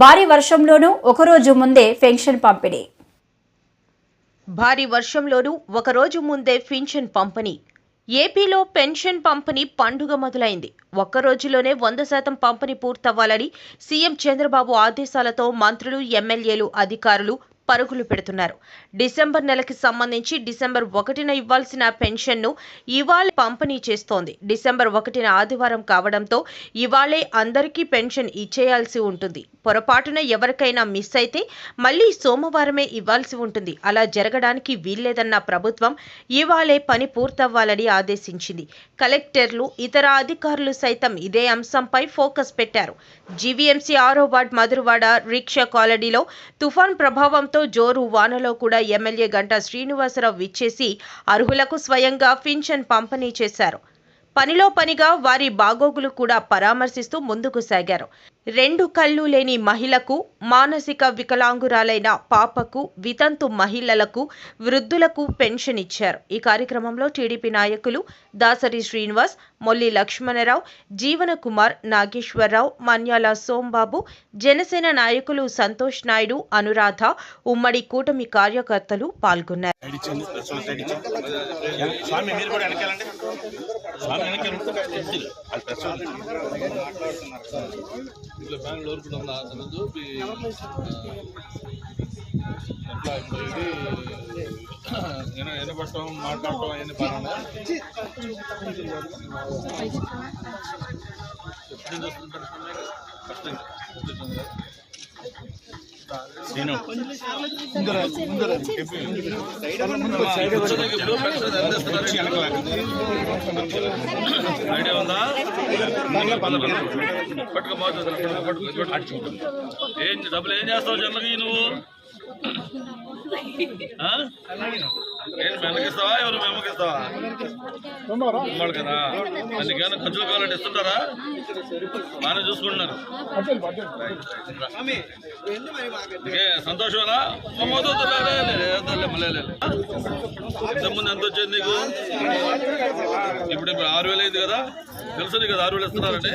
భారీ వర్షంలోనూ ఒకరోజు ముందే పెన్షన్ పంపిణీ. భారీ వర్షంలోనూ ఒకరోజు ముందే పెన్షన్ పంపిణీ. ఏపీలో పెన్షన్ పంపిణీ పండుగ మొదలైంది. ఒక్క రోజులోనే వంద శాతం పంపిణీ పూర్తవ్వాలని సీఎం చంద్రబాబు ఆదేశాలతో మంత్రులు ఎమ్మెల్యేలు అధికారులు పరుగులు పెడుతున్నారు. డిసెంబర్ నెలకి సంబంధించి డిసెంబర్ ఒకటిన ఇవ్వాల్సిన పెన్షన్ను ఇవాళ పంపిణీ చేస్తోంది. డిసెంబర్ ఒకటిన ఆదివారం కావడంతో ఇవాళే అందరికీ పెన్షన్ ఇచ్చేయాల్సి ఉంటుంది. పొరపాటున ఎవరికైనా మిస్ అయితే మళ్ళీ సోమవారమే ఇవ్వాల్సి ఉంటుంది. అలా జరగడానికి వీల్లేదన్న ప్రభుత్వం ఇవాళే పని పూర్తవ్వాలని ఆదేశించింది. కలెక్టర్లు ఇతర అధికారులు సైతం ఇదే అంశంపై ఫోకస్ పెట్టారు. జీవీఎంసీ ఆరో వార్డ్ మధురవాడ రిక్షా కాలనీలో తుఫాన్ ప్రభావంతో జోరు వానలో కూడా ఎమ్మెల్యే గంటా శ్రీనివాసరావు విచ్చేసి అర్హులకు స్వయంగా పింఛన్ పంపిణీ చేశారు. పనిలో పనిగా వారి బాగోగులు కూడా పరామర్శిస్తూ ముందుకు సాగారు. రెండు కళ్ళు లేని మహిళకు మానసిక వికలాంగురాలైన పాపకు వితంతు మహిళలకు వృద్ధులకు పెన్షన్ ఇచ్చారు. ఈ కార్యక్రమంలో టీడీపీ నాయకులు దాసరి శ్రీనివాస్ మొల్లి లక్ష్మణరావు జీవన కుమార్ నాగేశ్వరరావు మన్యాల సోంబాబు జనసేన నాయకులు సంతోష్ నాయుడు అనురాధ ఉమ్మడి కూటమి కార్యకర్తలు పాల్గొన్నారు. ఇట్లా బ్యాంకులు ఓరుకుంటున్న సమయంలో ఎంప్లాయీ ఎనబట్టడం మాట్లాడటం అన్ని బాగా కష్టం. చూస్తుంటారు నేను ఐడియా ఉందా ఏం డబ్బులు ఏం చేస్తావు జనరల్గా నువ్వు? మెల్లకిస్తావా ఎవరు మెమ్మకిస్తావా ఉమ్మడు కదా. అందుకేమైనా ఖర్చులు కావాలంటే ఇస్తుంటారా? బాగానే చూసుకుంటున్నారు. సంతోషమేనా. ఇంతకుముందు ఎంత వచ్చింది నీకు? ఇప్పుడు ఇప్పుడు ఆరు వేలు అయింది కదా. తెలుసు కదా ఆరు వేలు ఇస్తున్నారంటే